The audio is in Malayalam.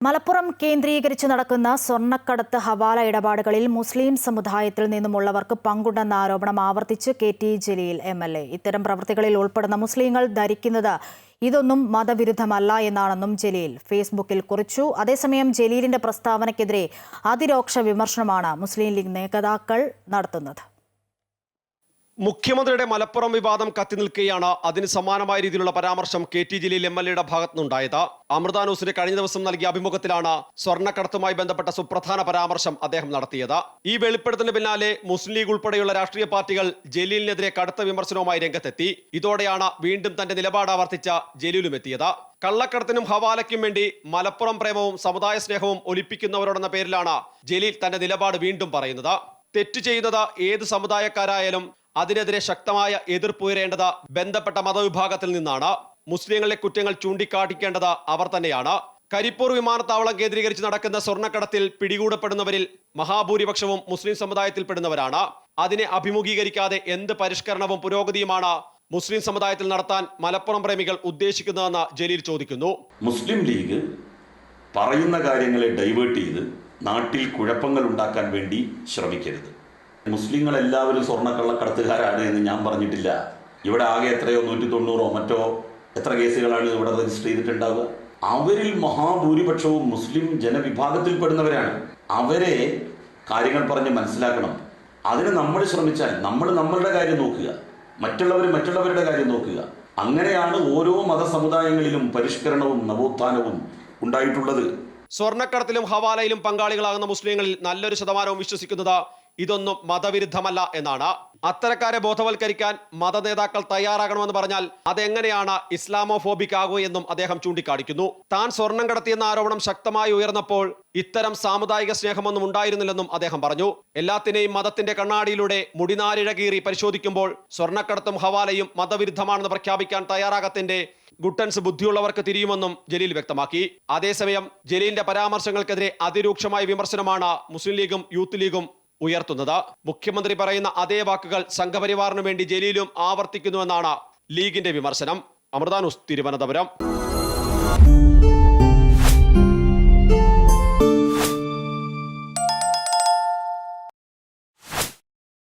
മലപ്പുറം കേന്ദ്രീകരിച്ച് നടക്കുന്ന സ്വർണക്കടത്ത് ഹവാല ഇടപാടുകളിൽ മുസ്ലിം സമുദായത്തിൽ നിന്നുമുള്ളവർക്ക് പങ്കുണ്ടെന്ന ആരോപണം ആവർത്തിച്ച് K T Jaleel M L A. ഇത്തരം പ്രവൃത്തികളിൽ ഉൾപ്പെടുന്ന മുസ്ലിങ്ങൾ ധരിക്കുന്നത് ഇതൊന്നും മതവിരുദ്ധമല്ല എന്നാണെന്നും ജലീൽ ഫേസ്ബുക്കിൽ കുറിച്ചു. അതേസമയം ജലീലിന്റെ പ്രസ്താവനയ്ക്കെതിരെ അതിരോക്ഷ വിമർശനമാണ് മുസ്ലിം ലീഗ് നേതാക്കൾ നടത്തുന്നത്. മുഖ്യമന്ത്രിയുടെ മലപ്പുറം വിവാദം കത്തി നിൽക്കുകയാണ്. അതിന് സമാനമായ രീതിയിലുള്ള പരാമർശം K T Jaleel M L എയുടെ ഭാഗത്തുനിന്നുണ്ടായത്. അമൃതാനൂസിന് കഴിഞ്ഞ ദിവസം നൽകിയ അഭിമുഖത്തിലാണ് സ്വർണക്കടത്തുമായി ബന്ധപ്പെട്ട സുപ്രധാന പരാമർശം അദ്ദേഹം നടത്തിയത്. ഈ വെളിപ്പെടുത്തലിന് പിന്നാലെ മുസ്ലിം ലീഗ് ഉൾപ്പെടെയുള്ള രാഷ്ട്രീയ പാർട്ടികൾ ജലീലിനെതിരെ കടുത്ത വിമർശനവുമായി രംഗത്തെത്തി. ഇതോടെയാണ് വീണ്ടും തന്റെ നിലപാട് ആവർത്തിച്ച ജലീലും എത്തിയത്. കള്ളക്കടത്തിനും ഹവാലയ്ക്കും വേണ്ടി മലപ്പുറം പ്രേമവും സമുദായ സ്നേഹവും ഒലിപ്പിക്കുന്നവരോടെന്ന പേരിലാണ് ജലീൽ തന്റെ നിലപാട് വീണ്ടും പറയുന്നത്. തെറ്റ് ചെയ്യുന്നത് ഏത് സമുദായക്കാരായാലും അതിനെതിരെ ശക്തമായ എതിർപ്പ് ഉയരേണ്ടത് ബന്ധപ്പെട്ട മതവിഭാഗത്തിൽ നിന്നാണ്. മുസ്ലിങ്ങളിലെ കുറ്റങ്ങൾ ചൂണ്ടിക്കാട്ടിക്കേണ്ടത് അവർ തന്നെയാണ്. കരിപ്പൂർ വിമാനത്താവളം കേന്ദ്രീകരിച്ച് നടക്കുന്ന സ്വർണക്കടത്തിൽ പിടികൂടപ്പെടുന്നവരിൽ മഹാഭൂരിപക്ഷവും മുസ്ലിം സമുദായത്തിൽപ്പെടുന്നവരാണ്. അതിനെ അഭിമുഖീകരിക്കാതെ എന്ത് പരിഷ്കരണവും പുരോഗതിയുമാണ് മുസ്ലിം സമുദായത്തിൽ നടത്താൻ മലപ്പുറം പ്രേമികൾ ഉദ്ദേശിക്കുന്നതെന്ന് ജലീൽ ചോദിക്കുന്നു. മുസ്ലിം ലീഗ് പറയുന്ന കാര്യങ്ങളെ ഡൈവേർട്ട് ചെയ്ത് നാട്ടിൽ കുഴപ്പങ്ങൾ ഉണ്ടാക്കാൻ വേണ്ടി ശ്രമിക്കരുത്. മുസ്ലിങ്ങൾ എല്ലാവരും സ്വർണക്കള്ളക്കടത്തുകാരാണ് എന്ന് ഞാൻ പറഞ്ഞിട്ടില്ല. ഇവിടെ ആകെ എത്രയോ നൂറ്റി തൊണ്ണൂറോ മറ്റോ എത്ര കേസുകളാണ് ഇവിടെ രജിസ്റ്റർ ചെയ്തിട്ടുണ്ടാവുക? അവരിൽ മഹാഭൂരിപക്ഷവും മുസ്ലിം ജനവിഭാഗത്തിൽപ്പെടുന്നവരാണ്. അവരെ കാര്യങ്ങൾ പറഞ്ഞ് മനസ്സിലാക്കണം. അതിന് നമ്മൾ ശ്രമിച്ചാൽ നമ്മൾ നമ്മളുടെ കാര്യം നോക്കുക. മറ്റുള്ളവർ മറ്റുള്ളവരുടെ കാര്യം നോക്കുക. അങ്ങനെയാണ് ഓരോ മതസമുദായങ്ങളിലും പരിഷ്കരണവും നവോത്ഥാനവും ഉണ്ടായിട്ടുള്ളത്. സ്വർണക്കടത്തിലും ഹവാലയിലും പങ്കാളികളാകുന്ന മുസ്ലിങ്ങളിൽ നല്ലൊരു ശതമാനവും വിശ്വസിക്കുന്നത് ഇതൊന്നും മതവിരുദ്ധമല്ല എന്നാണ്. അത്തരക്കാരെ ബോധവൽക്കരിക്കാൻ മത നേതാക്കൾ തയ്യാറാകണമെന്ന് പറഞ്ഞാൽ അതെങ്ങനെയാണ് ഇസ്ലാമോഫോബിക് ആകുക എന്നും അദ്ദേഹം ചൂണ്ടിക്കാണിക്കുന്നു. താൻ സ്വർണം കടത്തിയെന്ന ആരോപണം ശക്തമായി ഉയർന്നപ്പോൾ ഇത്തരം സാമുദായിക സ്നേഹമൊന്നും ഉണ്ടായിരുന്നില്ലെന്നും അദ്ദേഹം പറഞ്ഞു. എല്ലാത്തിനെയും മതത്തിന്റെ കണ്ണാടിയിലൂടെ മുടിനാരിഴ കീറി പരിശോധിക്കുമ്പോൾ സ്വർണക്കടത്തും ഹവാലയും മതവിരുദ്ധമാണെന്ന് പ്രഖ്യാപിക്കാൻ തയ്യാറാകത്തിന്റെ ഗുട്ടൻസ് ബുദ്ധിയുള്ളവർക്ക് തിരിയുമെന്നും ജലീൽ വ്യക്തമാക്കി. അതേസമയം ജലീലിന്റെ പരാമർശങ്ങൾക്കെതിരെ അതിരൂക്ഷമായ വിമർശനമാണ് മുസ്ലിം ലീഗും യൂത്ത് ലീഗും ഉയർത്തുന്നത്. മുഖ്യമന്ത്രി പറയുന്ന അതേ വാക്കുകൾ സംഘപരിവാറിനു വേണ്ടി ജലീലും ആവർത്തിക്കുന്നുവെന്നാണ് ലീഗിന്റെ വിമർശനം. അമൃതാനുസ് തിരുവനന്തപുരം.